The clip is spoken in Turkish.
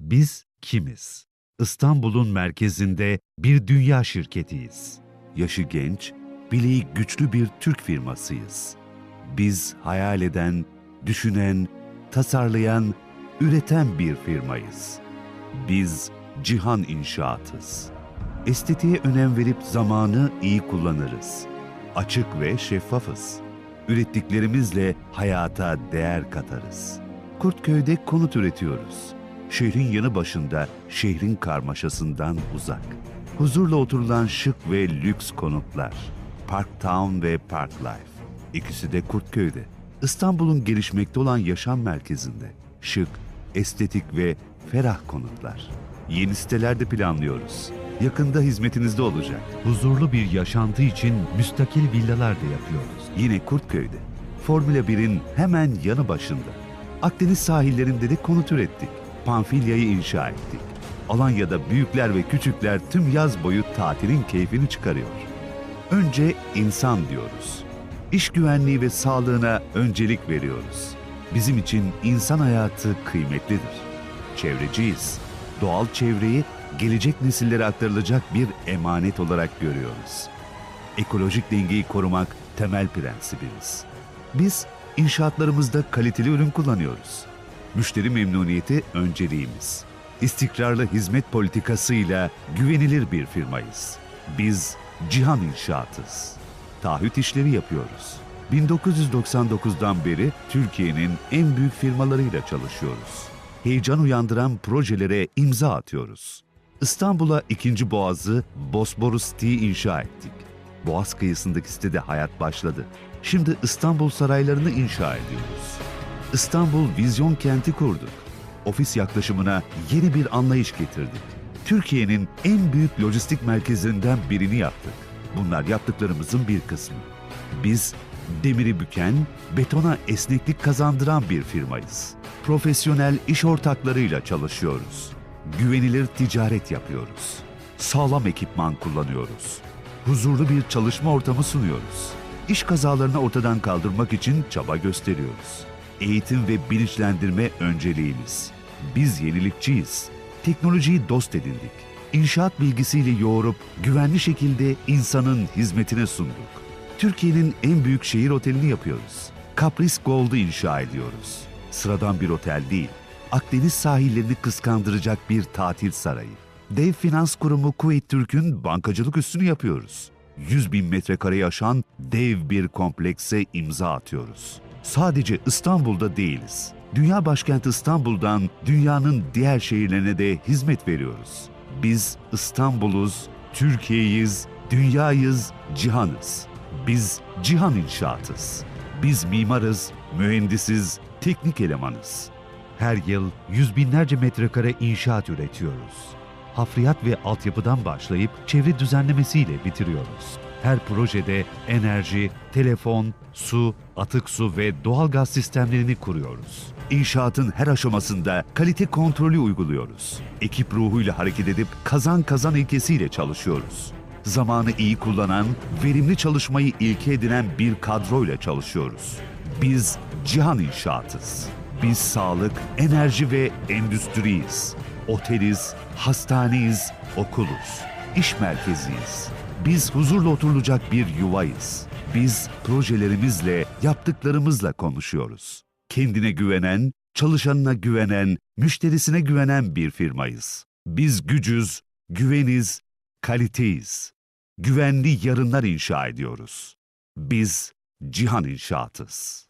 Biz kimiz? İstanbul'un merkezinde bir dünya şirketiyiz. Yaşı genç, bileği güçlü bir Türk firmasıyız. Biz hayal eden, düşünen, tasarlayan, üreten bir firmayız. Biz Cihan İnşaatız. Estetiğe önem verip zamanı iyi kullanırız. Açık ve şeffafız. Ürettiklerimizle hayata değer katarız. Kurtköy'de konut üretiyoruz. Şehrin yanı başında, şehrin karmaşasından uzak. Huzurla oturulan şık ve lüks konutlar. Park Town ve Park Life. İkisi de Kurtköy'de. İstanbul'un gelişmekte olan yaşam merkezinde. Şık, estetik ve ferah konutlar. Yeni sitelerde planlıyoruz. Yakında hizmetinizde olacak. Huzurlu bir yaşantı için müstakil villalar da yapıyoruz. Yine Kurtköy'de. Formula 1'in hemen yanı başında. Akdeniz sahillerinde de konut ürettik. Pamfilya'yı inşa ettik. Alanya'da büyükler ve küçükler tüm yaz boyu tatilin keyfini çıkarıyor. Önce insan diyoruz. İş güvenliği ve sağlığına öncelik veriyoruz. Bizim için insan hayatı kıymetlidir. Çevreciyiz. Doğal çevreyi gelecek nesillere aktarılacak bir emanet olarak görüyoruz. Ekolojik dengeyi korumak temel prensibimiz. Biz inşaatlarımızda kaliteli ürün kullanıyoruz. Müşteri memnuniyeti önceliğimiz. İstikrarlı hizmet politikasıyla güvenilir bir firmayız. Biz Cihan İnşaatız. Taahhüt işleri yapıyoruz. 1999'dan beri Türkiye'nin en büyük firmalarıyla çalışıyoruz. Heyecan uyandıran projelere imza atıyoruz. İstanbul'a ikinci boğazı Bosporus T inşa ettik. Boğaz kıyısındaki sitede hayat başladı. Şimdi İstanbul saraylarını inşa ediyoruz. İstanbul Vizyon Kenti kurduk. Ofis yaklaşımına yeni bir anlayış getirdik. Türkiye'nin en büyük lojistik merkezlerinden birini yaptık. Bunlar yaptıklarımızın bir kısmı. Biz demiri büken, betona esneklik kazandıran bir firmayız. Profesyonel iş ortaklarıyla çalışıyoruz. Güvenilir ticaret yapıyoruz. Sağlam ekipman kullanıyoruz. Huzurlu bir çalışma ortamı sunuyoruz. İş kazalarını ortadan kaldırmak için çaba gösteriyoruz. Eğitim ve bilinçlendirme önceliğimiz. Biz yenilikçiyiz. Teknolojiyi dost edindik. İnşaat bilgisiyle yoğurup güvenli şekilde insanın hizmetine sunduk. Türkiye'nin en büyük şehir otelini yapıyoruz. Kapris Gold'u inşa ediyoruz. Sıradan bir otel değil, Akdeniz sahillerini kıskandıracak bir tatil sarayı. Dev finans kurumu Kuveyt Türk'ün bankacılık üssünü yapıyoruz. 100 bin metrekareye aşan dev bir komplekse imza atıyoruz. Sadece İstanbul'da değiliz. Dünya başkenti İstanbul'dan dünyanın diğer şehirlerine de hizmet veriyoruz. Biz İstanbul'uz, Türkiye'yiz, dünyayız, cihanız. Biz cihan inşaatız. Biz mimarız, mühendisiz, teknik elemanız. Her yıl yüz binlerce metrekare inşaat üretiyoruz. Hafriyat ve altyapıdan başlayıp çevre düzenlemesiyle bitiriyoruz. Her projede enerji, telefon, su, atık su ve doğalgaz sistemlerini kuruyoruz. İnşaatın her aşamasında kalite kontrolü uyguluyoruz. Ekip ruhuyla hareket edip kazan kazan ilkesiyle çalışıyoruz. Zamanı iyi kullanan, verimli çalışmayı ilke edinen bir kadroyla çalışıyoruz. Biz Cihan İnşaatız. Biz sağlık, enerji ve endüstriyiz. Oteliz, hastaneyiz, okuluz. İş merkeziyiz. Biz huzurla oturulacak bir yuvayız. Biz projelerimizle, yaptıklarımızla konuşuyoruz. Kendine güvenen, çalışanına güvenen, müşterisine güvenen bir firmayız. Biz gücüz, güveniz, kaliteyiz. Güvenli yarınlar inşa ediyoruz. Biz Cihan İnşaatız.